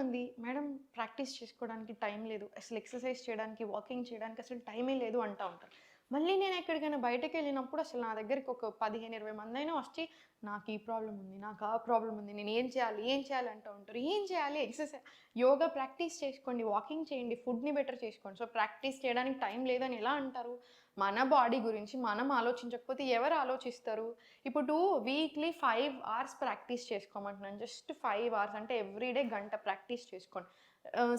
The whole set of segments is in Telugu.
చాలామంది మేడం ప్రాక్టీస్ చేసుకోవడానికి టైం లేదు. అసలు ఎక్సర్సైజ్ చేయడానికి వాకింగ్ చేయడానికి అసలు టైమే లేదు అంటూ ఉంటారు. మళ్ళీ నేను ఎక్కడికైనా బయటకు వెళ్ళినప్పుడు అసలు నా దగ్గరికి ఒక పదిహేను ఇరవై మంది అయినా వచ్చి నాకు ఈ ప్రాబ్లం ఉంది నాకు ఆ ప్రాబ్లం ఉంది నేను ఏం చేయాలి ఏం చేయాలి అంటూ ఉంటారు. ఏం చేయాలి? ఎక్సర్సైజ్ యోగా ప్రాక్టీస్ చేసుకోండి వాకింగ్ చేయండి ఫుడ్ని బెటర్ చేసుకోండి. సో ప్రాక్టీస్ చేయడానికి టైం లేదని ఎలా అంటారు? మన బాడీ గురించి మనం ఆలోచించకపోతే ఎవరు ఆలోచిస్తారు? ఇప్పుడు వీక్లీ ఫైవ్ అవర్స్ ప్రాక్టీస్ చేసుకోమంటున్నాను. జస్ట్ ఫైవ్ అవర్స్ అంటే ఎవ్రీడే గంట ప్రాక్టీస్ చేసుకోండి.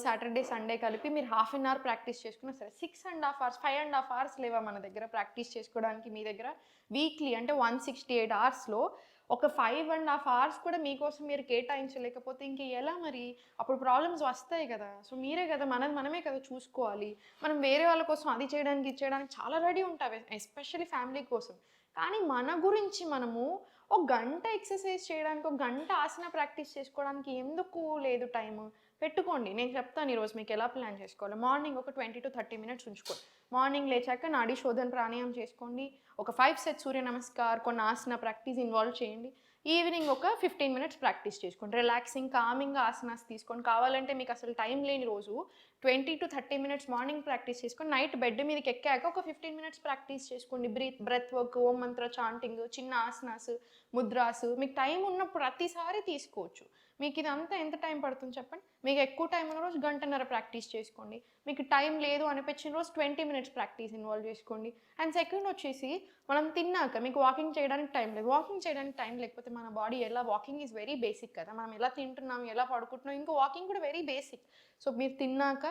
సాటర్డే సండే కలిపి మీరు హాఫ్ అన్ అవర్ ప్రాక్టీస్ చేసుకున్నా సరే six and half hours five and half hours లేవా మన దగ్గర ప్రాక్టీస్ చేసుకోవడానికి మీ దగ్గర? వీక్లీ అంటే వన్ సిక్స్టీ ఎయిట్ అవర్స్లో ఒక ఫైవ్ అండ్ హాఫ్ అవర్స్ కూడా మీకోసం మీరు కేటాయించలేకపోతే ఇంక ఎలా మరి? అప్పుడు ప్రాబ్లమ్స్ వస్తాయి కదా. సో మీరే కదా మనది మనమే కదా చూసుకోవాలి. మనం వేరే వాళ్ళ కోసం అది చేయడానికి ఇది చేయడానికి చాలా రెడీ ఉంటాం ఎస్పెషల్లీ ఫ్యామిలీ కోసం. కానీ మన గురించి మనము ఒక గంట ఎక్సర్సైజ్ చేయడానికి ఒక గంట ఆసన ప్రాక్టీస్ చేసుకోవడానికి ఎందుకు లేదు టైం పెట్టుకోండి. నేను చెప్తాను ఈరోజు మీకు ఎలా ప్లాన్ చేసుకోవాలి. మార్నింగ్ ఒక ట్వంటీ టు థర్టీ మినిట్స్ ఉంచుకోండి మార్నింగ్ లేచాక నాడీ శోధన ప్రాణాయామం చేసుకోండి. ఒక ఫైవ్ సెట్ సూర్య నమస్కార్ కొన్ని ఆసన ప్రాక్టీస్ ఇన్వాల్వ్ చేయండి. ఈవినింగ్ ఒక ఫిఫ్టీన్ మినిట్స్ ప్రాక్టీస్ చేసుకోండి. రిలాక్సింగ్ కామింగ్ ఆసనాస్ తీసుకోండి. కావాలంటే మీకు అసలు టైం లేని రోజు twenty to thirty minutes morning practice చేసుకొని నైట్ బెడ్ మీదకి ఎక్కాక ఒక ఫిఫ్టీన్ మినిట్స్ ప్రాక్టీస్ చేసుకోండి. Breath breath work Om mantra chanting చిన్న ఆసనాస్ ముద్రాసు మీకు టైం ఉన్నప్పుడు ప్రతిసారి తీసుకోవచ్చు. మీకు ఇదంతా ఎంత టైం పడుతుంది చెప్పండి? మీకు ఎక్కువ టైం ఉన్న రోజు గంటన్నర ప్రాక్టీస్ చేసుకోండి. మీకు టైం లేదు అనిపించిన రోజు ట్వంటీ మినిట్స్ ప్రాక్టీస్ ఇన్వాల్వ్ చేసుకోండి. అండ్ సెకండ్ వచ్చేసి మనం తిన్నాక మీకు వాకింగ్ చేయడానికి టైం లేదు. వాకింగ్ చేయడానికి టైం లేకపోతే మన బాడీ ఎలా వాకింగ్ ఈజ్ వెరీ బేసిక్ కదా. మనం ఎలా తింటున్నాం ఎలా పడుకుంటున్నాం ఇంకా వాకింగ్ కూడా వెరీ బేసిక్ సో మీరు తిన్నాక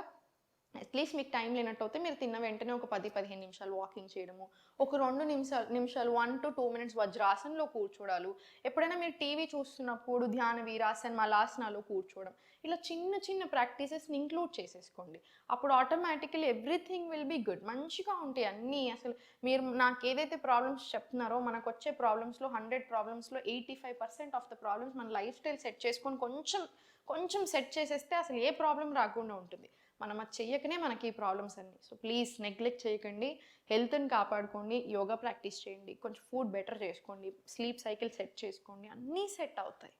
అట్లీస్ట్ మీకు టైం లేనట్టు అయితే మీరు తిన్న వెంటనే ఒక పది పదిహేను నిమిషాలు వాకింగ్ చేయడము ఒక రెండు నిమిషాలు నిమిషాలు వన్ టు టూ మినిట్స్ వజ్రాసనలో కూర్చోడాలు. ఎప్పుడైనా మీరు టీవీ చూస్తున్నప్పుడు ధ్యాన వీరాసన్ మలాసనాలో కూర్చోవడం ఇలా చిన్న చిన్న ప్రాక్టీసెస్ని ఇంక్లూడ్ చేసేసుకోండి. అప్పుడు automatically everything will be good మంచిగా ఉంటాయి అన్నీ. అసలు మీరు నాకు ఏదైతే ప్రాబ్లమ్స్ చెప్తున్నారో మనకు వచ్చే ప్రాబ్లమ్స్లో hundred ప్రాబ్లమ్స్లో eighty five percent of the problems మన లైఫ్ స్టైల్ సెట్ చేసుకొని కొంచెం కొంచెం సెట్ చేసేస్తే అసలు ఏ ప్రాబ్లం రాకుండా ఉంటుంది. మనం అది చెయ్యకనే మనకి ఈ ప్రాబ్లమ్స్ అన్ని. సో ప్లీజ్ నెగ్లెక్ట్ చేయకండి. హెల్త్ని కాపాడుకోండి. యోగా ప్రాక్టీస్ చేయండి. కొంచెం ఫుడ్ బెటర్ చేసుకోండి. స్లీప్ సైకిల్ సెట్ చేసుకోండి. అన్నీ సెట్ అవుతాయి.